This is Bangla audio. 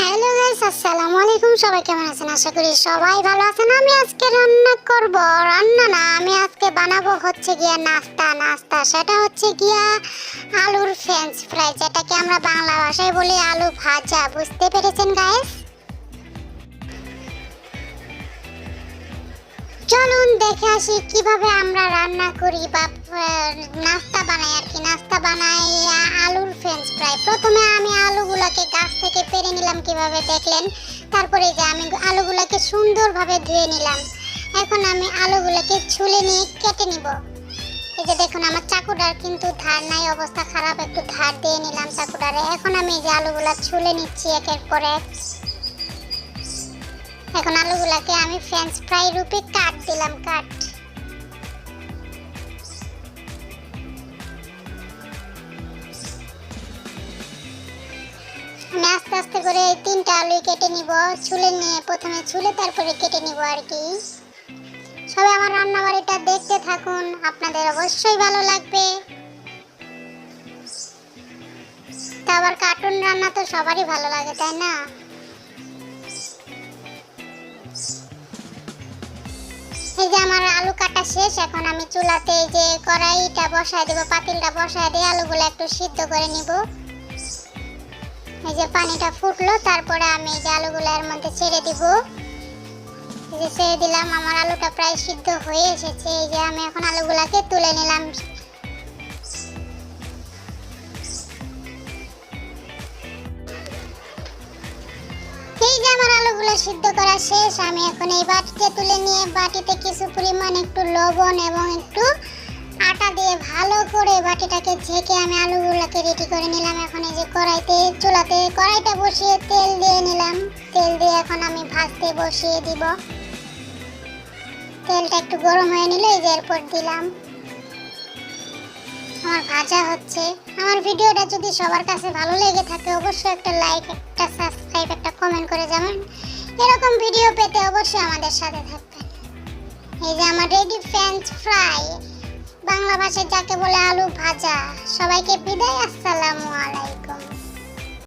হ্যালো গাইস, আসসালামু আলাইকুম। সবাই কেমন আছেন? আশা করি সবাই ভালো আছেন। আমি আজকে রান্না করব। রান্না না, আমি আজকে বানাবো হচ্ছে গিয়া নাস্তা। নাস্তা সেটা হচ্ছে গিয়া আলুর ফ্রেঞ্চ ফ্রাই যেটাকে আমরা বাংলা ভাষায় বলি আলু ভাজা। বুঝতে পেরেছেন গাইস? চলুন দেখে আসি কীভাবে আমরা রান্না করি বা নাস্তা বানাই আর কি। নাস্তা বানাই আলুর ফ্রেঞ্চ ফ্রাই প্রথমে আমি আলুগুলাকে গাছ থেকে পেরে নিলাম কীভাবে দেখলেন? তারপরে যে আমি আলুগুলাকে সুন্দরভাবে ধুয়ে নিলাম। এখন আমি আলুগুলোকে ছুলে নিয়ে কেটে নিব। এই যে দেখুন, আমার চাকুটার কিন্তু ধার নাই, অবস্থা খারাপ, একটু ধার দিয়ে নিলাম চাকুটারে এখন আমি এই যে আলুগুলা ছুলে নিচ্ছি এক এক এখন আলুগুলাকে আমি ফ্রেঞ্চ ফ্রাই রূপে কাট দিলাম। আমি আস্তে আস্তে করে তিনটা আলু কেটে নিব, ছুলে নিয়ে প্রথমে ছুলে তারপরে কেটে নিব আর কি। সবাই আমার রান্না বাড়িটা দেখতে থাকুন, আপনাদের অবশ্যই ভালো লাগবে। তা আবার কার্টুন রান্না তো সবারই ভালো লাগে, তাই না? এই যে আমার আলু কাটা শেষ, এখন আমি চুলাতে যে কড়াইটা বসায় দেবো, পাতিলটা বসায় দিয়ে আলুগুলো একটু সিদ্ধ করে নিব। এই যে পানিটা ফুটলো, তারপরে আমি এই যে আলুগুলো এর মধ্যে ছেড়ে দিব। এই যে ছেড়ে দিলাম, আমার আলুটা প্রায় সিদ্ধ হয়ে এসেছে। এই যে আমি এখন আলুগুলাকে তুলে নিলাম। সিদ্ধ করা শেষ, আমি এখন এই বাটিতে তুলে নিয়ে, বাটিতে কিছু পরিমাণ একটু লবণ এবং একটু আটা দিয়ে ভালো করে বাটিটাকে ঝেঁকে আমি আলুগুলোকে রেডি করে নিলাম। এখন এই যে কড়াইতে, চুলাতে কড়াইটা বসিয়ে তেল দিয়ে নিলাম। তেল দিয়ে এখন আমি ভাজতে বসিয়ে দিব। তেলটা একটু গরম হয়ে নিলে এই যে এরপর দিলাম। আমার ভাজা হচ্ছে। আমার ভিডিওটা যদি সবার কাছে ভালো লেগে থাকে, অবশ্যই একটা লাইক একটা সাবস্ক্রাইব একটা কমেন্ট করে যাবেন। এরকম ভিডিও পেতে অবশ্যই আমাদের সাথে থাকবেন। এই যে আমার রেডি ফ্রেঞ্চ ফ্রাই বাংলা ভাষায় যাকে বলে আলু ভাজা সবাইকে বিদায় আসসালামু আলাইকুম।